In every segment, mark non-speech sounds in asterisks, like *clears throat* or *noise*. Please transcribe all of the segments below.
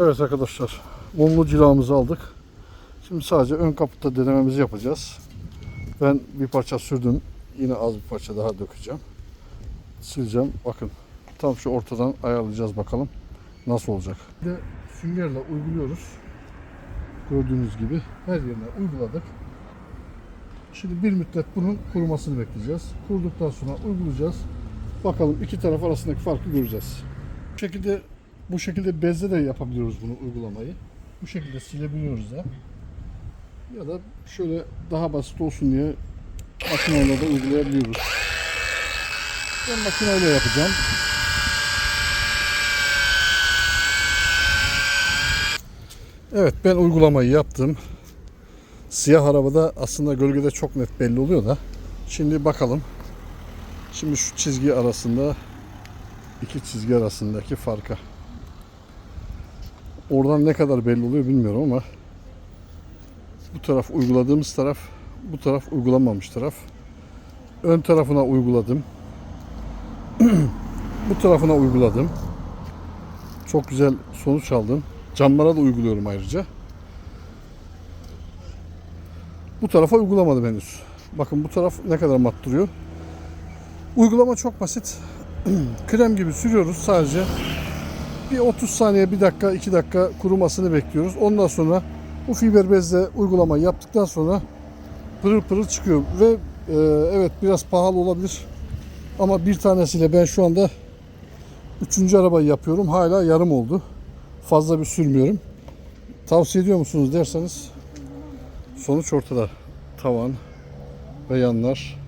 Evet arkadaşlar, mumlu cilamızı aldık. Şimdi sadece ön kaputta denememizi yapacağız. Ben bir parça sürdüm. Yine az bir parça daha dökeceğim. Sileceğim. Bakın tam şu ortadan ayarlayacağız bakalım nasıl olacak. Bir de süngerle uyguluyoruz. Gördüğünüz gibi her yerine uyguladık. Şimdi bir müddet bunun kurumasını bekleyeceğiz. Kuruduktan sonra uygulayacağız. Bakalım iki taraf arasındaki farkı göreceğiz. Bu şekilde bu şekilde bezle de yapabiliyoruz bunu uygulamayı. Bu şekilde silebiliyoruz da. Ya da şöyle daha basit olsun diye makineyle de uygulayabiliyoruz. Ben makineyle yapacağım. Evet ben uygulamayı yaptım. Siyah arabada aslında gölgede çok net belli oluyor da. Şimdi bakalım. Şimdi şu çizgi arasında iki çizgi arasındaki farka. Oradan ne kadar belli oluyor bilmiyorum ama bu taraf uyguladığımız taraf, bu taraf uygulanmamış taraf. Ön tarafına uyguladım. *clears throat* bu tarafına uyguladım. Çok güzel sonuç aldım. Camlara da uyguluyorum ayrıca. Bu tarafa uygulamadım henüz. Bakın bu taraf ne kadar mat duruyor. Uygulama çok basit. *clears throat* Krem gibi sürüyoruz sadece. Bir 30 saniye, 1 dakika, 2 dakika kurumasını bekliyoruz. Ondan sonra bu fiber bezle uygulamayı yaptıktan sonra pırıl pırıl çıkıyor. Ve e, evet biraz pahalı olabilir. Ama bir tanesiyle ben şu anda üçüncü arabayı yapıyorum. Hala yarım oldu. Fazla bir sürmüyorum. Tavsiye ediyor musunuz derseniz sonuç ortada. Tavan ve yanlar.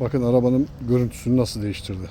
Bakın arabanın görüntüsünü nasıl değiştirdi.